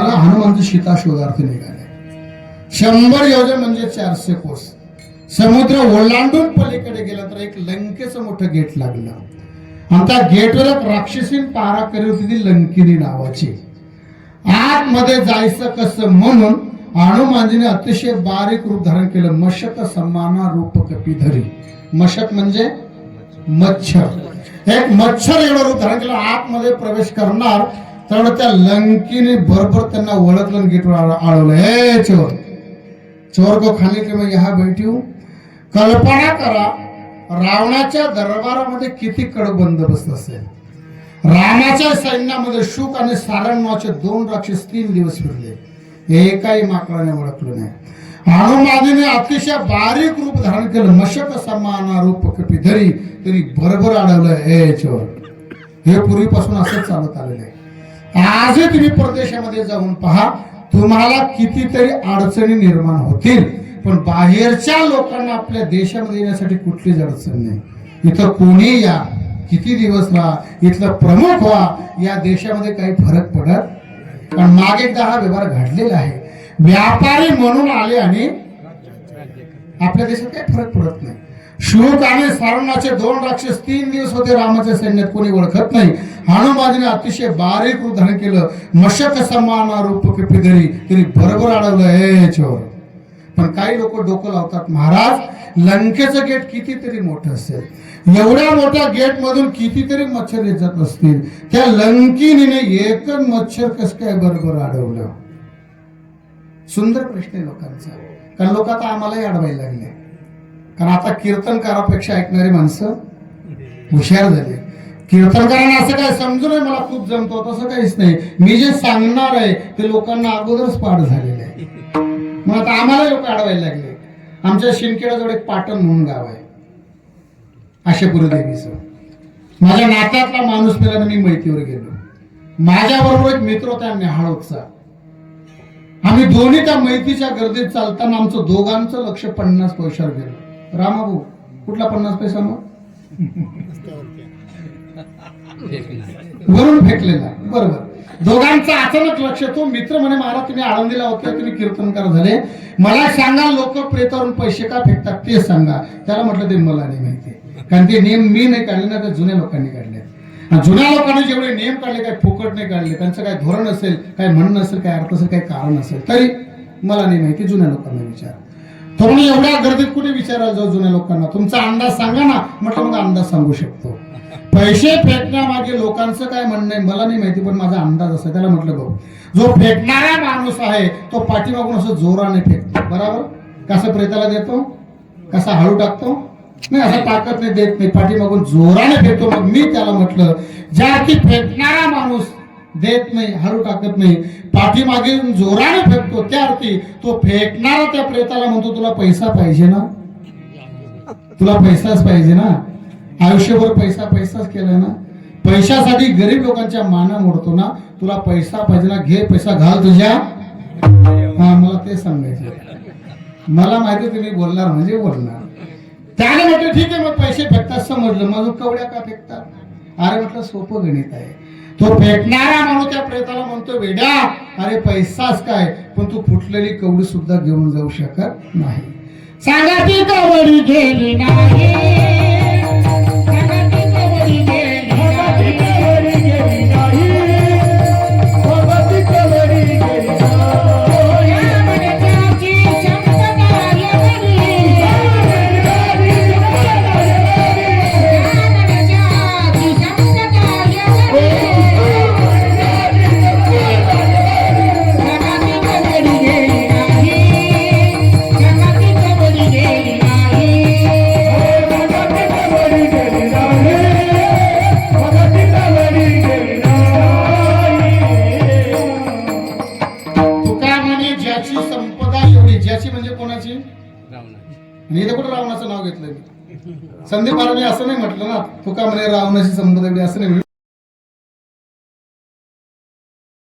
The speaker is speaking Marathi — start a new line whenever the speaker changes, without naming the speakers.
झालं हनुमंत सीता शोधार्थी निघाले शंभर योजन म्हणजे चारशे कोस। समुद्र ओलांडून पलीकडे गेला तर एक लंकेचं मोठं गेट लागलं। आणि त्या गेटवर एक राक्षसीन पारा करी होती ती लंकिनी नावाची। आतमध्ये जायचं कसं म्हणून हनुमानजीने अतिशय बारीक रूप धारण केलं मशक समाना रूप कपी धरी। मशक म्हणजे मच्छर। एक मच्छर एवढं रूप धारण केलं आतमध्ये प्रवेश करणार तर त्या लंकीने बरोबर त्यांना ओळखलं गेटवर आळवलं. हे चोर. चोर को खाली की मग ह्या बैठी हूं. कल्पना करा रावणाच्या दरबारामध्ये किती कडक बंदोबस्त असेल. रामाच्या सैन्यामध्ये शुक आणि सारण नावाचे दोन राक्षस तीन दिवस फिरले. एकाही माकडाने ओळखलं नाही. हनुमानीने अतिशय बारीक रूप धारण केलं. मशक समाना रूप कपिधरी तरी बरोबर अडवलं हे चोर. हे पूर्वीपासून असंच चालत आलेलं आहे. आजही तुम्ही परदेशामध्ये जाऊन पहा तुम्हाला कितीतरी अडचणी निर्माण होतील. पण बाहेरच्या लोकांना आपल्या देशामध्ये येण्यासाठी कुठलीच अडचण नाही. इथं कोणी या किती दिवस राहा इथलं प्रमुख व्हा या देशामध्ये काही फरक पडत? कारण मागे एकदा हा व्यवहार घडलेला आहे व्यापारी म्हणून आले आणि आपल्या देशात काही फरक पडत नाही. श्लोक आणि सारणाचे दोन राक्षस तीन दिवस होते रामाच्या सैन्यात कोणी ओळखत नाही. हनुमाजीने अतिशय बारीक उदाहरण केलं. मशक समान रूप कपिधरी तरी बरोबर अडवलं हे चोर. पण काही लोक डोकं लावतात महाराज लंकेचं गेट कितीतरी मोठं असेल. एवढ्या मोठ्या गेट मधून कितीतरी मच्छर येत जात असतील. त्या लंकिनीने एकच मच्छर कस काय बरोबर अडवलं? सुंदर प्रश्न आहे लोकांचा. कारण लोक आता आम्हालाही अडवायला लागले. कारण आता कीर्तनकारापेक्षा ऐकणारी माणसं हुशार झाले कीर्तनकारांना असं काय समजू नये मला खूप जमतो तसं काहीच नाही. मी जे सांगणार आहे ते लोकांना अगोदरच पाठ झालेलं आहे मग आता आम्हाला लोक अडवायला लागले आमच्या शिंदखेडाजवळ एक पाटण म्हणून गाव आहे. आशेपुरी देवीचं. माझ्या नात्यातला माणूस मी मैतीवर गेलो. माझ्याबरोबर एक मित्र होता नेहाळोतचा दोन्ही त्या मैतीच्या गर्दीत चालताना आमचं दोघांचं लक्ष पन्नास पैशावर गेलं. रामाभाऊ कुठला पन्नास पैसा मग वरून फेकलेला. बरोबर. दोघांचं अचानक लक्ष तो मित्र म्हणे मला तुम्ही आळंदीला होते तुम्ही कीर्तनकार झाले. मला सांगा लोक प्रेतावरून पैसे का फेकतात ते सांगा. त्याला म्हटलं ते मला नाही माहिती कारण ते नियम मी नाही काढले ना ते जुन्या लोकांनी काढले जुन्या लोकांनी जेवढे नियम काढले काय फुकट नाही काढले त्यांचं काय धोरण असेल काय म्हणणं असेल काय अर्थ असेल काय कारण असेल तरी मला नाही माहिती जुन्या लोकांना विचार. तो मी एवढ्या गर्दीत कुठे विचारायला जाऊ जुन्या लोकांना? तुमचा अंदाज सांगा ना म्हटलं मग अंदाज सांगू शकतो. पैसे फेकण्यामागे लोकांचं काय म्हणणं आहे मला नाही माहिती पण माझा अंदाज असा त्याला म्हटलं भाऊ जो फेकणारा माणूस आहे तो पाठीमागून असं जोराने फेकतो. बरोबर? कसं प्रेताला देतो? कसा हळू टाकतो? नाही असं ताकद नाही देत नाही. पाठीमागून जोराने फेकतो. मग मी त्याला म्हटलं ज्या की फेकणारा माणूस देत नाही हरू टाकत नाही पाठीमागे जोराने फेकतो त्या अर्थी तो फेकणारा त्या प्रेताला म्हणतो तुला पैसा पाहिजे ना? तुला पैसाच पाहिजे ना? आयुष्यभर पैसा पैसाच केलाय ना? पैशासाठी गरीब लोकांच्या माना मोडतो ना? तुला पैसा पाहिजे ना? घे पैसा घाल तुझ्या. हा मला ते सांगायचं. मला माहिती तुम्ही बोलणार म्हणजे बोलणार. त्याने म्हटलं ठीक आहे मग पैसे फेकतात समजलं. मग कवड्या का फेकतात? अरे म्हटलं सोपं गणित आहे. तो फेकणारा माणूस त्या प्रेताला म्हणतो वेड्या अरे पैसाच काय? पण तू फुटलेली कवडी सुद्धा घेऊन जाऊ शकत नाही. सांगा ती कवडी गेली ना मी तर कुठं रावणाचं नाव घेतलं मी संदीप महाराजांनी असं नाही म्हटलं ना तुका म्हणे रावणाशी संबंध असं नाही